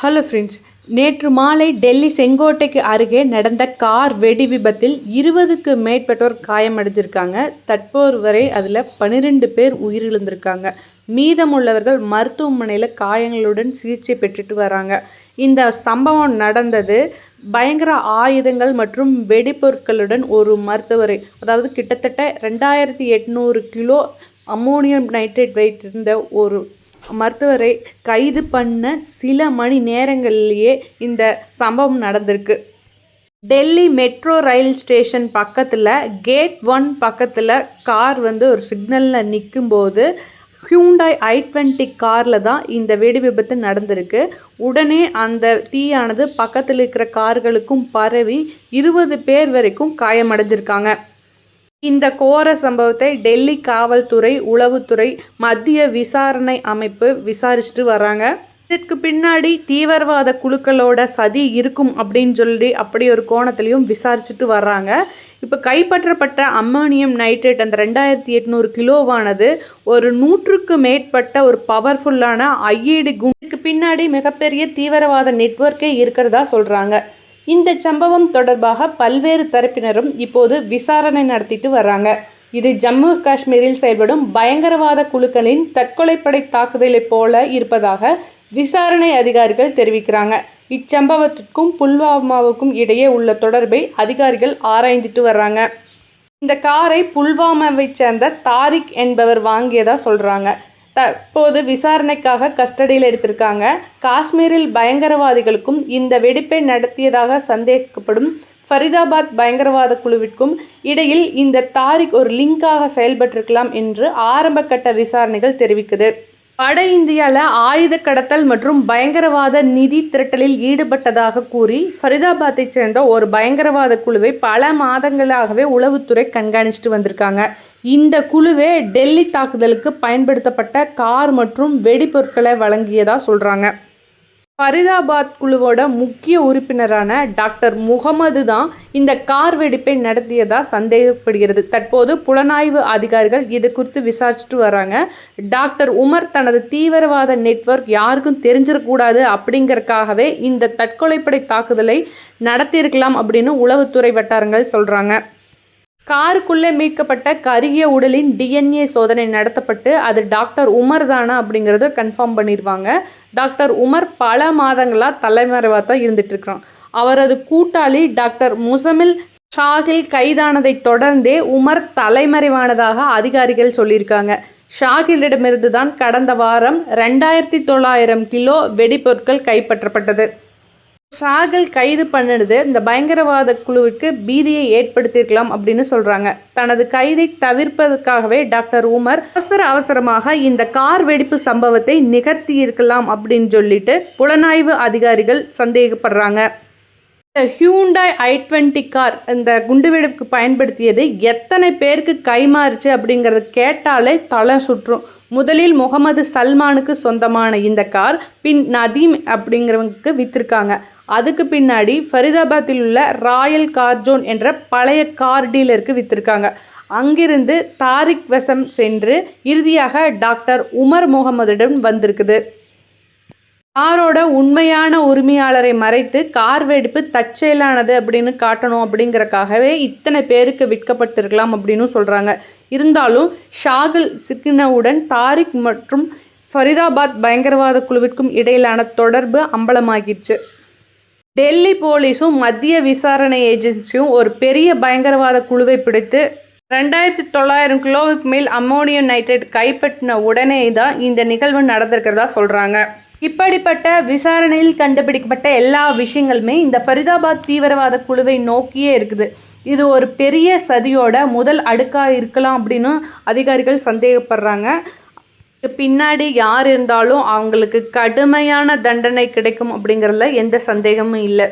Hello friends நேற்று மாலை டெல்லி செங்கோட்டைக்கு அருகே நடந்த கார் வெடி விபத்தில் இருபதுக்கு மேற்பட்டோர் காயமடைஞ்சிருக்காங்க. தற்போது வரை அதில் பன்னிரெண்டு பேர் உயிரிழந்திருக்காங்க. மீதமுள்ளவர்கள் மருத்துவமனையில் காயங்களுடன் சிகிச்சை பெற்றுட்டு வராங்க. இந்த சம்பவம் நடந்தது பயங்கர ஆயுதங்கள் மற்றும் வெடிப்பொருட்களுடன் ஒரு மருத்துவரை அதாவது கிட்டத்தட்ட ரெண்டாயிரத்தி எட்நூறு கிலோ அம்மோனியம் நைட்ரேட் வைத்திருந்த ஒரு மருத்துவரை கைது பண்ண சில மணி நேரங்கள்லேயே இந்த சம்பவம் நடந்திருக்கு. டெல்லி மெட்ரோ ரயில் ஸ்டேஷன் பக்கத்தில் கேட் ஒன் பக்கத்தில் கார் வந்து ஒரு சிக்னலில் நிற்கும்போது ஹியூண்டாய் ஐ டுவெண்ட்டி காரில் தான் இந்த வெடி விபத்து நடந்திருக்கு. உடனே அந்த தீயானது பக்கத்தில் இருக்கிற கார்களுக்கும் பரவி இருபது பேர் வரைக்கும் காயமடைஞ்சிருக்காங்க. இந்த கோர சம்பவத்தை டெல்லி காவல்துறை உளவுத்துறை மத்திய விசாரணை அமைப்பு விசாரிச்சுட்டு வராங்க இதற்கு பின்னாடி தீவிரவாத குழுக்களோட சதி இருக்கும் அப்படின்னு சொல்லி அப்படி ஒரு கோணத்துலையும் விசாரிச்சுட்டு வர்றாங்க. இப்போ கைப்பற்றப்பட்ட அம்மோனியம் நைட்ரேட் அந்த ரெண்டாயிரத்தி எட்நூறு கிலோவானது ஒரு நூற்றுக்கு மேற்பட்ட ஒரு பவர்ஃபுல்லான ஐஏடி குண்டுக்கு பின்னாடி மிகப்பெரிய தீவிரவாத நெட்வொர்க்கே இருக்கிறதா சொல்கிறாங்க இந்த சம்பவம் தொடர்பாக பல்வேறு தரப்பினரும் இப்போது விசாரணை நடத்திட்டு வர்றாங்க. இது ஜம்மு காஷ்மீரில் செயல்படும் பயங்கரவாத குழுக்களின் தற்கொலைப்படை தாக்குதலை போல இருப்பதாக விசாரணை அதிகாரிகள் தெரிவிக்கிறாங்க. இச்சம்பவத்திற்கும் புல்வாமாவுக்கும் இடையே உள்ள தொடர்பை அதிகாரிகள் ஆராய்ந்துட்டு வர்றாங்க. இந்த காரை புல்வாமாவை சேர்ந்த தாரிக் என்பவர் வாங்கியதா சொல்கிறாங்க தற்போது விசாரணைக்காக கஸ்டடியில் எடுத்திருக்காங்க. காஷ்மீரில் பயங்கரவாதிகளுக்கும் இந்த வெடிப்பை நடத்தியதாக சந்தேகிக்கப்படும் ஃபரிதாபாத் பயங்கரவாத குழுவிற்கும் இடையில் இந்த தாரிக் ஒரு லிங்காக செயல்பட்டிருக்கலாம் என்று ஆரம்பகட்ட விசாரணைகள் தெரிவிக்குது. வட இந்தியாவில் ஆயுத கடத்தல் மற்றும் பயங்கரவாத நிதி திரட்டலில் ஈடுபட்டதாக கூறி ஃபரிதாபாத்தை சேர்ந்த ஒரு பயங்கரவாத குழுவை பல மாதங்களாகவே உளவுத்துறை கண்காணிச்சுட்டு வந்திருக்காங்க. இந்த குழுவே டெல்லி தாக்குதலுக்கு பயன்படுத்தப்பட்ட கார் மற்றும் வெடிப்பொருட்களை வழங்கியதாக சொல்கிறாங்க ஃபரிதாபாத் குழுவோட முக்கிய உறுப்பினரான டாக்டர் முகமது தான் இந்த கார் வெடிப்பை நடத்தியதாக சந்தேகப்படுகிறது. தற்போது புலனாய்வு அதிகாரிகள் இது குறித்து விசாரிச்சுட்டு வராங்க. டாக்டர் உமர் தனது தீவிரவாத நெட்வொர்க் யாருக்கும் தெரிஞ்சிடக்கூடாது அப்படிங்கறக்காகவே இந்த தற்கொலைப்படை தாக்குதலை நடத்தியிருக்கலாம் அப்படின்னு உளவுத்துறை வட்டாரங்கள் சொல்கிறாங்க காருக்குள்ளே மீட்கப்பட்ட கருகிய உடலின் டிஎன்ஏ சோதனை நடத்தப்பட்டு அது டாக்டர் உமர் தானா அப்படிங்கிறத கன்ஃபார்ம் பண்ணிடுவாங்க டாக்டர் உமர் பல மாதங்களாக தலைமறைவாக தான் இருந்துகிட்ருக்கிறான் அவரது கூட்டாளி டாக்டர் முசமில் ஷாகில் கைதானதை தொடர்ந்தே உமர் தலைமறைவானதாக அதிகாரிகள் சொல்லியிருக்காங்க. ஷாகிலிடமிருந்து தான் கடந்த வாரம் ரெண்டாயிரத்தி தொள்ளாயிரம் கிலோ வெடிப்பொருட்கள் கைப்பற்றப்பட்டது. ஷாகல் கைது பண்ணினது இந்த பயங்கரவாத குழுவிற்கு பீதியை ஏற்படுத்தியிருக்கலாம் அப்படின்னு சொல்கிறாங்க தனது கைதை தவிர்ப்பதற்காகவே டாக்டர் உமர் அவசர அவசரமாக இந்த கார் வெடிப்பு சம்பவத்தை நிகழ்த்தி இருக்கலாம் அப்படின்னு சொல்லிட்டு புலனாய்வு அதிகாரிகள் சந்தேகப்படுறாங்க. இந்த ஹியூண்டாய் ஐ டுவெண்ட்டி கார் இந்த குண்டுவெடிப்புக்கு பயன்படுத்தியது எத்தனை பேருக்கு கைமாறுச்சு அப்படிங்கிறத கேட்டாலே தலை சுற்றும். முதலில் முகமது சல்மானுக்கு சொந்தமான இந்த கார் பின் நதீம் அப்படிங்கிறவங்களுக்கு விற்றுருக்காங்க அதுக்கு பின்னாடி ஃபரிதாபாத்தில் உள்ள ராயல் கார்ஜோன் என்ற பழைய கார் டீலருக்கு விற்றுருக்காங்க அங்கிருந்து தாரிக் வசம் சென்று இறுதியாக டாக்டர் உமர் முகமதுடன் வந்திருக்குது. காரோட உண்மையான உரிமையாளரை மறைத்து கார் வெடிப்பு தற்செயலானது அப்படின்னு காட்டணும் அப்படிங்கிறக்காகவே இத்தனை பேருக்கு விற்கப்பட்டிருக்கலாம் அப்படின்னு சொல்கிறாங்க இருந்தாலும் ஷாகில் சிக்கினவுடன் தாரிக் மற்றும் ஃபரிதாபாத் பயங்கரவாத குழுவிற்கும் இடையிலான தொடர்பு அம்பலமாகிடுச்சு. டெல்லி போலீஸும் மத்திய விசாரணை ஏஜென்சியும் ஒரு பெரிய பயங்கரவாத குழுவை பிடித்து ரெண்டாயிரத்தி தொள்ளாயிரம் கிலோவுக்கு மேல் அம்மோனியம் நைட்ரேட் கைப்பற்றின உடனே தான் இந்த நிகழ்வு நடந்திருக்கிறதா சொல்கிறாங்க இப்படிப்பட்ட விசாரணையில் கண்டுபிடிக்கப்பட்ட எல்லா விஷயங்களுமே இந்த ஃபரிதாபாத் தீவிரவாத குழுவை நோக்கியே இருக்குது. இது ஒரு பெரிய சதியோட முதல் அடுக்காக இருக்கலாம் அப்படின்னு அதிகாரிகள் சந்தேகப்படுறாங்க. பின்னாடி யார் இருந்தாலும் அவங்களுக்கு கடுமையான தண்டனை கிடைக்கும் அப்படிங்கிறதுல எந்த சந்தேகமும் இல்லை.